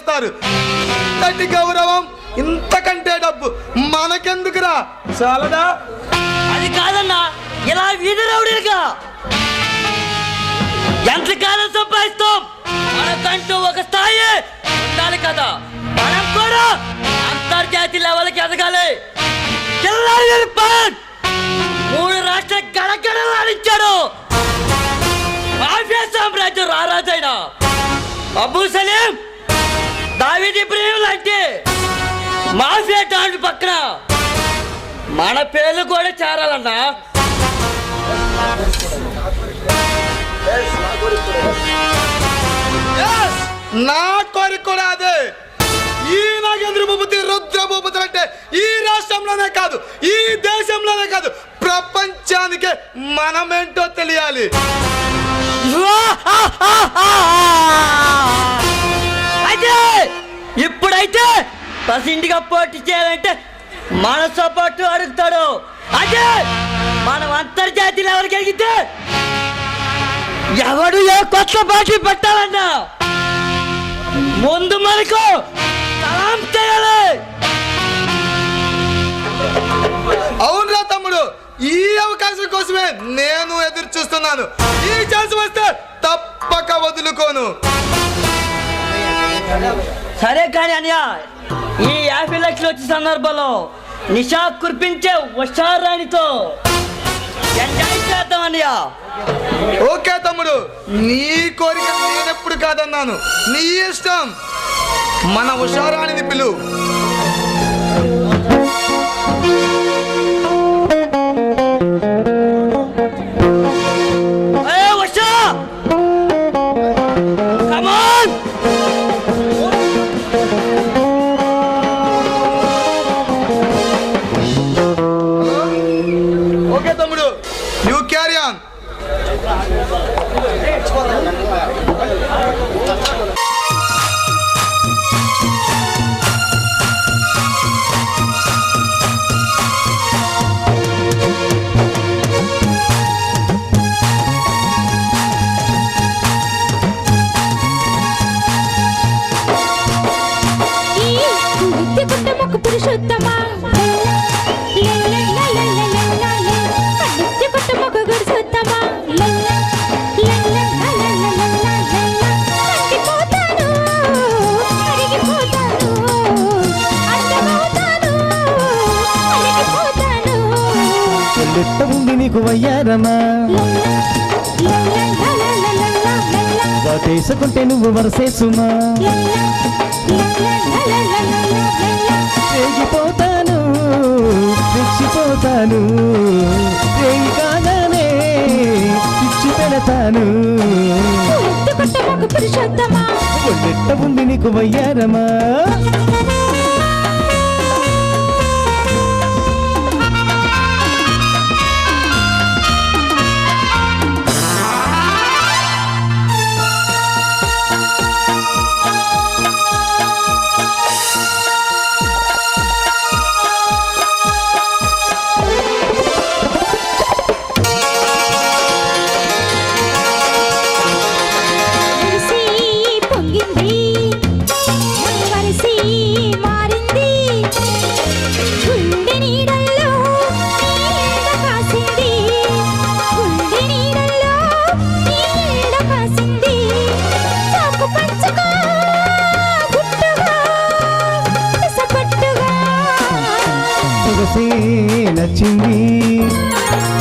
చేస్తారు. ఇంతటి గౌరవం ఇంతకంటే డబ్బు. మనకెందుకురా? చాలదా? అది కాదన్నా ఇలా వీధి రౌడీలుగా? ఎంతకాలం సంపాదిస్తాం? మనకంటూ ఒక స్థాయి ఉండాలి కదా. మనం కూడా అంతర్జాతీయ లెవెల్కి ఎదగాలి. మూడు రాష్ట్ర గడగడలాడించాడు మాఫియా సామ్రాజ్యం రారాజైన అబూ సలీం మన పేర్లు కూడా చేరాలన్నా! నా కోరిక అదే ఈ నాగేంద్ర భూపతి రుద్ర భూపతి అంటే ఈ రాష్ట్రంలోనే కాదు ఈ దేశంలోనే కాదు ప్రపంచానికే మనమేంటో తెలియాలి అయితే ఇప్పుడైతే పసింటిగా పోటీ చేయాలంటే మన సపోర్ట్ అడుగుతాడు. అదే మనం అంతర్జాతీయ లెవెల్కి ఎగితే ఎవడు ఏ కొత్త పార్టీ పెట్టాలన్నా ముందు మనకు సలాం చేయాలి. అవునరా తమ్ముడు ఈ అవకాశం కోసమే నేను ఎదురు చూస్తున్నాను. ఈ ఛాన్స్ వస్తే తప్పక వదులుకోను. సరే కానీ అన్నయ్య ఈ యాభై లక్షలు వచ్చే సందర్భంలో నిషా కురిపించే ఉషారాణితో ఎంజాయ్ చేద్దాం అన్నయ్య. ఓకే తమ్ముడు. నీ కోరిక నేనెప్పుడు కాదన్నాను. నీ ఇష్టం. మన ఉషారాణిని పిలువు చెల్లెట్ట ఉంది నీకు వయ్యారమా? దాటేసుకుంటే నువ్వు వరసేసుమా? రేగిపోతాను రెచ్చిపోతాను రేగి కాగానే పిచ్చి పెడతాను. పురుషోత్తమా? ఒళ్ళెట్ట ఉంది నీకు వయ్యారమా?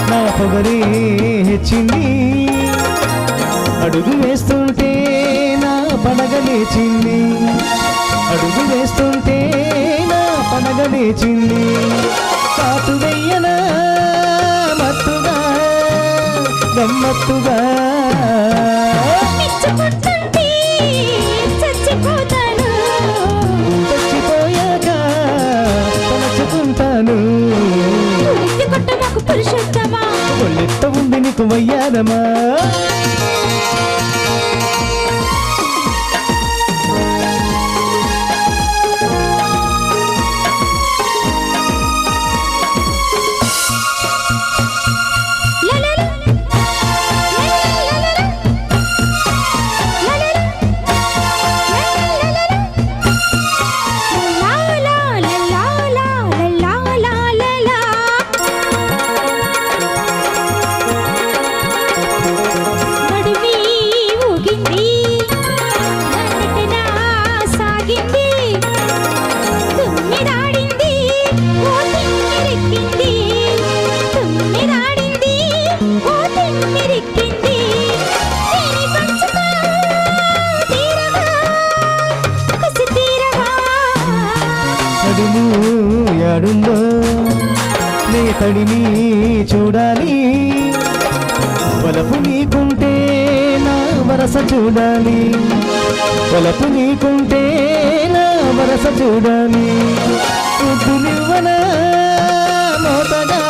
నా పొగరే హెచ్చింది అడుగు వేస్తుంటే నా పడగ లేచింది అడుగు వేస్తుంటే నా పడగ లేచింది కాటు వెయ్యనా మత్తుగా గమ్మత్తుగా వరస చూడాలి. వలపు నీకుంటే నా వరస చూడాలి. మోతగా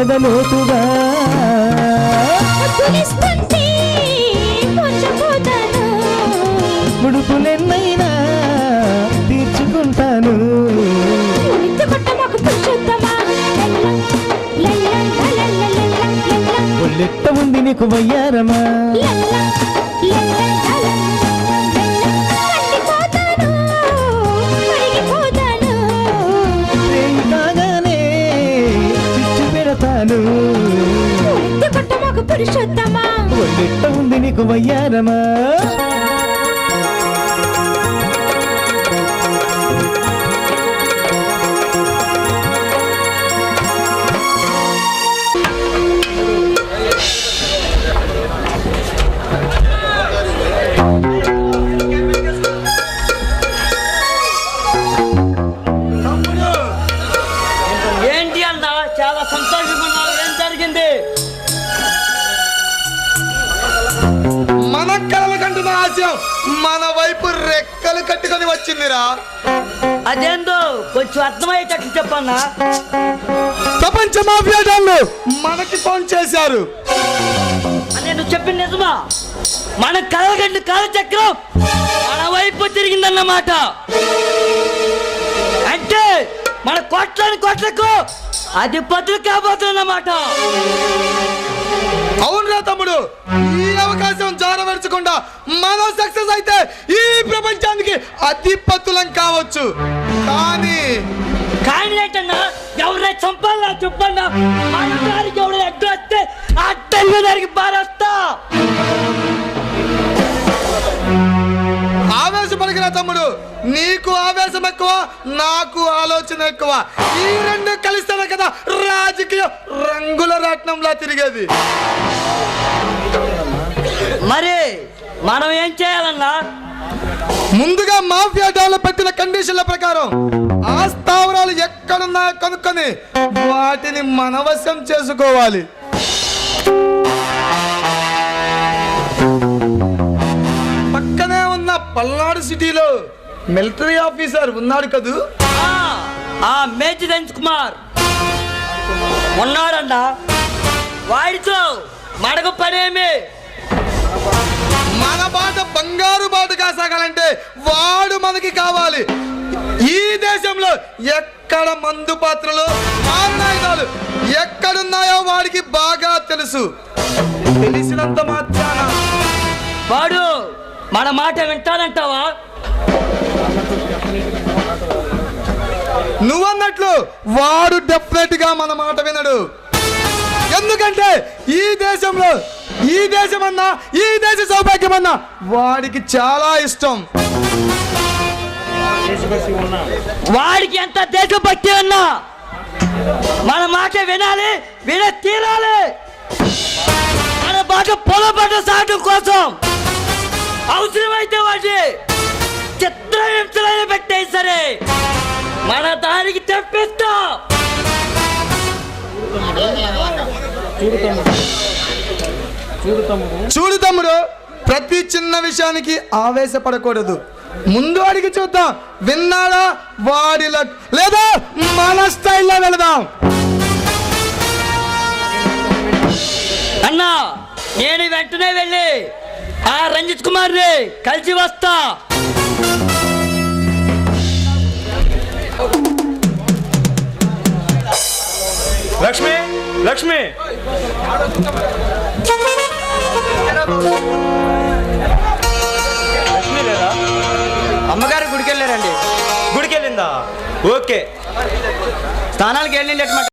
ఎదలోతుగా మర్చిపోతాను ముడుపులెన్నైనా పెడతాను. ఎత్తి కొట్ట మాకు పురుషోత్తమా ఉంది నీకు వయ్యారమా కంటున్న ఆశయం మన వైపు రెక్కలు కట్టుకొని వచ్చిందిరా. అదేందో కొంచెం అర్థమయ్యేటట్లు చెప్పన్నా. ప్రపంచ మాఫియాడాళ్ళు మనకి ఫోన్ చేశారు. అని నువ్వు చెప్పింది నిజమా? మన కలగండి కాలచక్రం మన వైపు తిరిగిందన్నమాట. అంటే మన కోట్లని కోట్లకు అది పదులు కాబోతుందన్నమాట అవునరా తమ్ముడు. ఈ అవకాశం జారవరచకుండా మనం సక్సెస్ అయితే ఈ ప్రపంచానికి అధిపతులం కావచ్చు. కానీ కానీ ఏంటన్నా ఎవరే చంపాలా చెప్పన్నా? మన దానికి ఎవరైనా అడ్డు వస్తే ఆ టైంలో దానికి బారేస్తా ఆవేశపడిగిన తమ్ముడు. నీకు ఆవేశం ఎక్కువ నాకు ఆలోచన ఎక్కువ. ఈ రెండు కలిస్తేనే కదా రాజకీయ రంగుల రాట్నంలా తిరిగేది. మరి మనం ఏం చేయాలన్నా? ముందుగా మాఫియా డాన్లు పెట్టిన కండిషన్ల ప్రకారం ఆ స్థావరాలు ఎక్కడున్నాయో కనుక్కొని వాటిని మనవశం చేసుకోవాలి. పల్నాడు సిటీలో మిలిటరీ ఆఫీసర్ ఉన్నాడు కదూ? ఆ, మేజి కుమార్. ఉన్నాడన్న వాడితో మడగ పడేమి. మన బాట బంగారు బాటగా సాగాలంటే వాడు మనకి కావాలి. ఈ దేశంలో ఎక్కడ మందు పాత్రలు మారణాయుధాలు ఎక్కడున్నాయో వాడికి బాగా తెలుసు. తెలిసినంత మాత్రాన వాడు మన మాట వింటానంటావా? నువ్వన్నట్లు వాడు డెఫినెట్గా మన మాట వినడు. ఎందుకంటే ఈ దేశంలో ఈ దేశం అన్నా ఈ దేశ సౌభాగ్యం అన్నా వాడికి చాలా ఇష్టం. వాడికి ఎంత దేశభక్తి ఉన్నా మన మాట వినాలి విన తీరాలి మన బాట పొలబడ్డ సాగడం కోసం అవసరమైతే వాటి చిత్రహింసలైన పెట్టే సరే. మన దానికి తెప్పిస్తా. చూడు తమ్ముడు ప్రతి చిన్న విషయానికి ఆవేశపడకూడదు. ముందు అడిగి చూద్దాం విన్నాడా వాడి లక్ లేదా మన స్టైల్లో వెళదాం. అన్నా నేను వెంటనే వెళ్ళి ఆ రంజిత్ కుమార్ని కలిసి వస్తా. లక్ష్మి లక్ష్మి. లక్ష్మి లేదా? అమ్మగారు గుడికి వెళ్ళారండి గుడికి వెళ్ళిందా ఓకే స్థానాలకు వెళ్ళిండేట